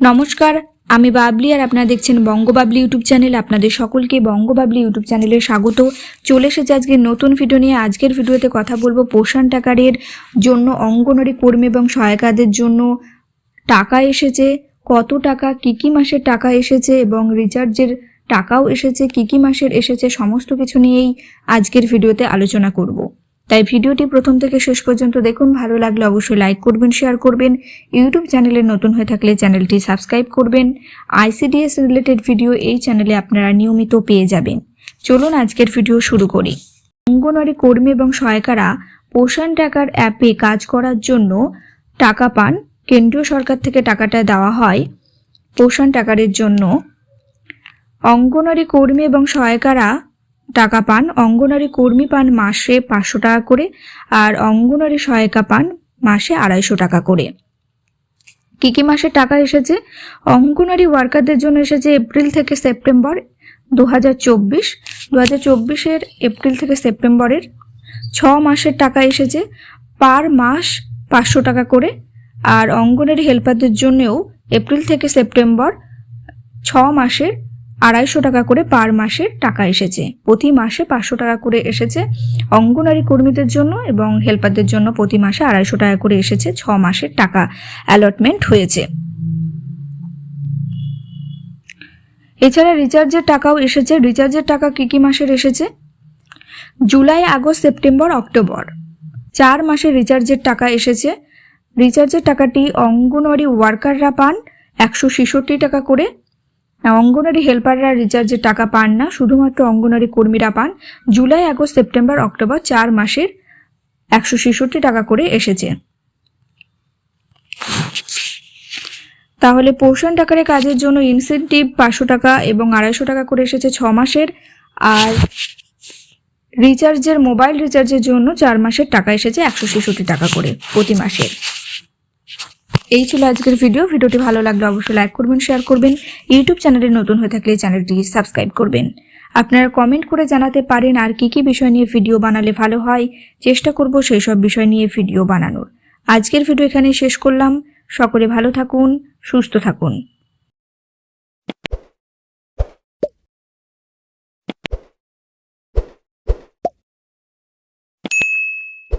নমস্কার, আমি বাবলি আর আপনারা দেখছেন বঙ্গবাবলি ইউটিউব চ্যানেল। আপনাদের সকলকে বঙ্গবাবলি ইউটিউব চ্যানেলে স্বাগত। চলে এসেছে আজকে নতুন ভিডিও নিয়ে। আজকের ভিডিওতে কথা বলব পোষণ টাকারের জন্য, অঙ্গনওয়াড়ি কর্মী এবং সহায়িকাদের জন্য। টাকা এসেছে, কত টাকা, কী কী মাসের টাকা এসেছে এবং রিচার্জের টাকাও এসেছে, কী কী মাসের এসেছে, সমস্ত কিছু নিয়েই আজকের ভিডিওতে আলোচনা করব। তাই ভিডিওটি প্রথম থেকে শেষ পর্যন্ত দেখুন। ভালো লাগলে অবশ্যই লাইক করবেন শেয়ার করবেন। ইউটিউব চ্যানেলে নতুন হয়ে থাকলে চ্যানেলটি সাবস্ক্রাইব করবেন। আইসিডিএস রিলেটেড ভিডিও এই চ্যানেলে আপনারা নিয়মিত পেয়ে যাবেন। চলুন আজকের ভিডিও শুরু করি। অঙ্গনওয়াড়ি কর্মী এবং সহায়িকারা পোষণ টাকার অ্যাপে কাজ করার জন্য টাকা পান। কেন্দ্রীয় সরকার থেকে টাকাটা দেওয়া হয় পোষণ টাকারের জন্য। অঙ্গনওয়াড়ি কর্মী এবং সহায়িকারা টাকা পান অঙ্গনওয়াড়ি কর্মী পান মাসে পাঁচশো টাকা করে আর অঙ্গনওয়াড়ি সহায়িকা পান মাসে আড়াইশো টাকা করে। কি কি মাসে টাকা এসেছে? অঙ্গনওয়াড়ি ওয়ার্কারদের জন্য এসেছে এপ্রিল থেকে সেপ্টেম্বর দু হাজার চব্বিশ দু হাজার চব্বিশের এপ্রিল থেকে সেপ্টেম্বরের ছ মাসের টাকা এসেছে। পার মাস পাঁচশো টাকা করে আর অঙ্গনওয়াড়ি হেল্পারদের জন্যও এপ্রিল থেকে সেপ্টেম্বর ছ মাসের আড়াইশো টাকা করে পার মাসে টাকা এসেছে। প্রতি মাসে পাঁচশো টাকা করে এসেছে অঙ্গনারী কর্মীদের জন্য এবং হেল্পারদের জন্য প্রতি মাসে আড়াইশো টাকা করে এসেছে ছ মাসের টাকা অ্যালটমেন্ট হয়েছে। এছাড়া রিচার্জের টাকাও এসেছে। রিচার্জের টাকা কী কী মাসের এসেছে? July, August, September, October. চার মাসে রিচার্জের টাকা এসেছে। রিচার্জের টাকাটি অঙ্গনওয়াড়ি ওয়ার্কাররা পান। একশো ছেষট্টি টাকা করে অঙ্গনারী হেল্পাররা রিচার্জের টাকা পান না, শুধুমাত্র অঙ্গনারী কর্মীরা পান। জুলাই, আগস্ট, সেপ্টেম্বর, অক্টোবর চার মাসের একশো ছেষট্টি টাকা করে এসেছে। তাহলে পোষণ টাকারে কাজের জন্য ইনসেন্টিভ পাঁচশো টাকা এবং আড়াইশো টাকা করে এসেছে ছ মাসের। আর রিচার্জের মোবাইল রিচার্জের জন্য চার মাসের টাকা এসেছে একশো ছেষট্টি টাকা করে প্রতি মাসের। এই ছিল আজকের ভিডিও ভিডিওটি ভালো লাগলে অবশ্যই লাইক করবেন শেয়ার করবেন। ইউটিউব চ্যানেলে নতুন হয়ে থাকলে চ্যানেলটি সাবস্ক্রাইব করবেন। আপনারা কমেন্ট করে জানাতে পারেন আর কি কি বিষয় নিয়ে ভিডিও বানালে ভালো হয়। চেষ্টা করব সেই সব বিষয় নিয়ে ভিডিও বানানোর। আজকের ভিডিও এখানে শেষ করলাম। সকলে ভালো থাকুন, সুস্থ থাকুন।